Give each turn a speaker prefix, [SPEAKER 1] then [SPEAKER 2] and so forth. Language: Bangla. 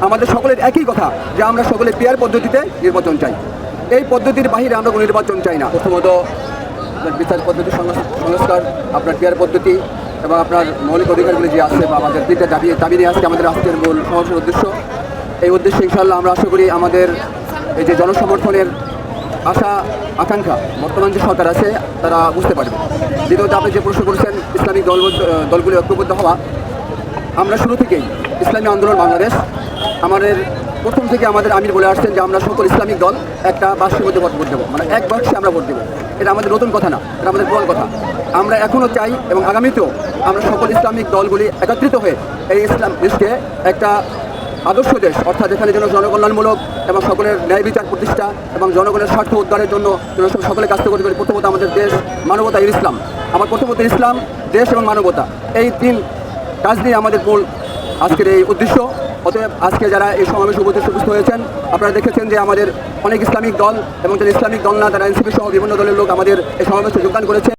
[SPEAKER 1] আমাদের সকলের একই কথা যে আমরা সকলে পেয়ার পদ্ধতিতে নির্বাচন চাই। এই পদ্ধতির বাহিরে আমরা কোনো নির্বাচন চাই না। প্রথমত, আপনার বিচার পদ্ধতি, সংস- সংস্কার, আপনার পেয়ার পদ্ধতি এবং আপনার মৌলিক অধিকারগুলি যে আছে বা আমাদের তিনটা দাবি দাবি নিয়ে আজকে আমাদের আজকের মূল সমাবেশের উদ্দেশ্য। এই উদ্দেশ্যে ইনশাল্লাহ আমরা আশা করি আমাদের এই যে জনসমর্থনের আশা, আকাঙ্ক্ষা বর্তমান যে সরকার আছে, তারা বুঝতে পারবে। দ্বিতীয়ত, আপনি যে প্রশ্ন করেছেন, ইসলামিক দল দলগুলি ঐক্যবদ্ধ হওয়া, আমরা শুরু থেকেই ইসলামী আন্দোলন বাংলাদেশ আমাদের প্রথম থেকে আমাদের আমির বলে আসছেন যে আমরা সকল ইসলামিক দল একটা বাক্সের মধ্যে ভোট দেবো। মানে এক বাক্সে আমরা ভোট দেবো। এটা আমাদের নতুন কথা না, এটা আমাদের পুরান কথা। আমরা এখনও চাই এবং আগামীতেও আমরা সকল ইসলামিক দলগুলি একত্রিত হয়ে এই ইসলাম দেশকে একটা আদর্শ দেশ, অর্থাৎ এখানে যেন জনকল্যাণমূলক এবং সকলের ন্যায় বিচার প্রতিষ্ঠা এবং জনগণের স্বার্থ উদ্ধারের জন্য সকলে কাজ করতে পারি, প্রথমত আমাদের দেশ মানবতা ইসলাম। আমার প্রথমত ইসলাম, দেশ এবং মানবতা। এই তিন কাজ নিয়ে আমাদের মূল আজকের এই উদ্দেশ্য। অতএব আজকে যারা এই সমাবেশে উপস্থিত উপস্থিত হয়েছেন, আপনারা দেখেছেন যে আমাদের অনেক ইসলামিক দল এবং যারা ইসলামিক দল না, তারা এনসিপি সহ বিভিন্ন দলের লোক আমাদের এই সমাবেশে যোগদান করেছে।